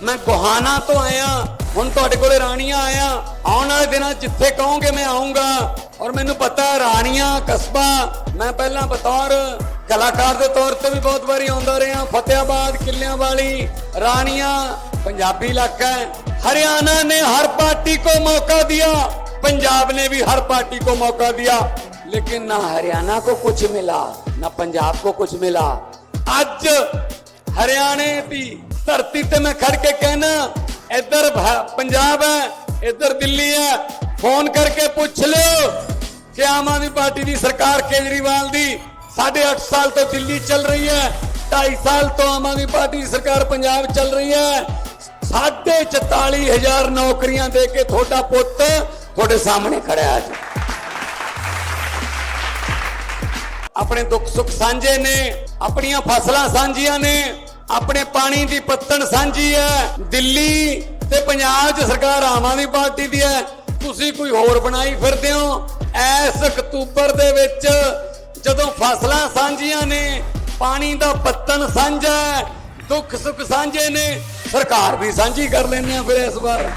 ਮੈਂ ਗੁਹਾਨਾ ਤੋਂ ਆਇਆ ਹੁਣ ਤੁਹਾਡੇ ਕੋਲੇ ਰਾਣੀਆਂ ਆਇਆ ਆਉਣ ਵਾਲੇ ਦਿਨਾਂ 'ਚ ਜਿੱਥੇ ਕਹੋਗੇ ਮੈਂ ਆਉਂਗਾ ਔਰ ਮੈਨੂੰ ਪਤਾ ਹੈ ਰਾਣੀਆਂ ਕਸਬਾ ਮੈਂ ਪਹਿਲਾਂ ਬਤੌਰ ਕਲਾਕਾਰ ਦੇ ਤੌਰ ਤੇ ਵੀ ਬਹੁਤ ਵਾਰੀ ਆਉਂਦਾ ਰਿਹਾ ਫਤਿਆਬਾਦ ਕਿੱਲਿਆਂ ਵਾਲੀ ਰਾਣੀਆਂ ਪੰਜਾਬੀ ਇਲਾਕਾ ਹੈ हरियाणा ने हर पार्टी को मौका दिया पंजाब ने भी हर पार्टी को मौका दिया लेकिन ना हरियाणा को कुछ मिला ना पंजाब को कुछ मिला ਅੱਜ ਹਰਿਆਣੇ ਦੀ ਧਰਤੀ ਤੇ ਮੈਂ ਖੜ ਕੇ ਕਹਿਣਾ, ਇੱਧਰ ਪੰਜਾਬ ਹੈ, ਇੱਧਰ ਦਿੱਲੀ ਹੈ। ਫੋਨ ਕਰਕੇ ਪੁੱਛ ਲਿਓ ਕਿ ਆਮ ਆਦਮੀ ਪਾਰਟੀ ਦੀ ਸਰਕਾਰ ਕੇਜਰੀਵਾਲ ਦੀ 8.5 ਸਾਲ ਤੋਂ ਦਿੱਲੀ ਚੱਲ ਰਹੀ ਹੈ 2.5 ਸਾਲ ਤੋਂ ਆਮ ਆਦਮੀ ਪਾਰਟੀ ਦੀ ਸਰਕਾਰ ਪੰਜਾਬ ਚੱਲ ਰਹੀ ਹੈ। ਸਾਢੇ 44000 ਨੌਕਰੀਆਂ ਦੇ ਕੇ ਤੁਹਾਡਾ ਪੁੱਤ ਤੁਹਾਡੇ ਸਾਹਮਣੇ ਖੜਿਆ ਅੱਜ। ਆਪਣੇ ਦੁੱਖ ਸੁੱਖ ਸਾਂਝੇ ਨੇ, ਆਪਣੀਆਂ ਫਸਲਾਂ ਸਾਂਝੀਆਂ ਨੇ। ਆਪਣੇ ਪਾਣੀ ਦੀ ਪੱਤਣ ਸਾਂਝੀ ਹੈ। ਦਿੱਲੀ ਤੇ ਪੰਜਾਬ 'ਚ ਸਰਕਾਰ ਆਮ ਆਦਮੀ ਪਾਰਟੀ ਦੀ ਹੈ। ਤੁਸੀਂ ਕੋਈ ਹੋਰ ਬਣਾਈ ਫਿਰਦੇ ਹੋ? ਐਸ ਅਕਤੂਬਰ ਦੇ ਵਿੱਚ ਜਦੋਂ ਫਸਲਾਂ ਸਾਂਝੀਆਂ ਨੇ, ਪਾਣੀ ਦਾ ਪੱਤਣ ਸਾਂਝਾ ਦੁੱਖ ਸੁੱਖ ਸਾਂਝੇ ਨੇ, ਸਰਕਾਰ ਵੀ ਸਾਂਝੀ ਕਰ ਲੈਂਦੇ ਆ ਫਿਰ ਇਸ ਵਾਰ।